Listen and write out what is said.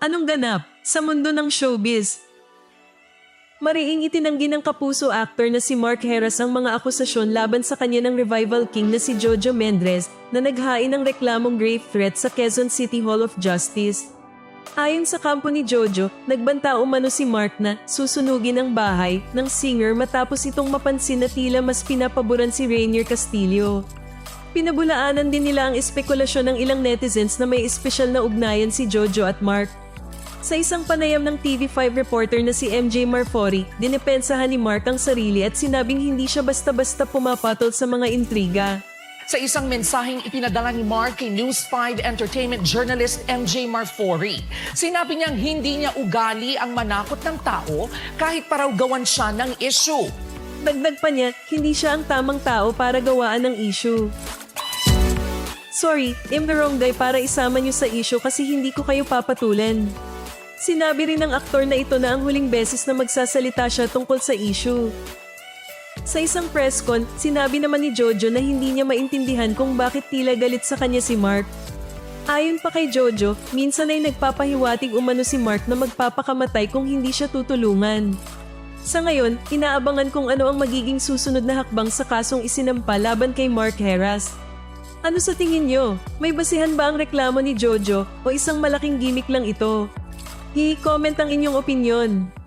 Anong ganap sa mundo ng showbiz? Mariing itinanggi ng kapuso actor na si Mark Harris ang mga akusasyon laban sa kanya ng revival king na si Jojo Mendres na naghain ng reklamong grave threat sa Quezon City Hall of Justice. Ayon sa kampo ni Jojo, nagbanta umano si Mark na susunugin ang bahay ng singer matapos itong mapansin na tila mas pinapaboran si Rainier Castillo. Pinabulaanan din nila ang espekulasyon ng ilang netizens na may espesyal na ugnayan si Jojo at Mark. Sa isang panayam ng TV5 reporter na si MJ Marfori, dinepensahan ni Mark ang sarili at sinabing hindi siya basta-basta pumapatol sa mga intriga. Sa isang mensaheng ipinadala ni Mark kay News 5 entertainment journalist MJ Marfori, sinabi niyang hindi niya ugali ang manakot ng tao kahit paraw gawan siya ng issue. Dagdag pa niya, hindi siya ang tamang tao para gawaan ng issue. Sorry, I'm the wrong guy para isama niyo sa issue kasi hindi ko kayo papatulan. Sinabi rin ng aktor na ito na ang huling beses na magsasalita siya tungkol sa issue. Sa isang press con, sinabi naman ni Jojo na hindi niya maintindihan kung bakit tila galit sa kanya si Mark. Ayon pa kay Jojo, minsan ay nagpapahiwatig umano si Mark na magpapakamatay kung hindi siya tutulungan. Sa ngayon, inaabangan kung ano ang magiging susunod na hakbang sa kasong isinampa laban kay Mark Heras. Ano sa tingin nyo? May basihan ba ang reklamo ni Jojo o isang malaking gimmick lang ito? I-comment ang inyong opinion.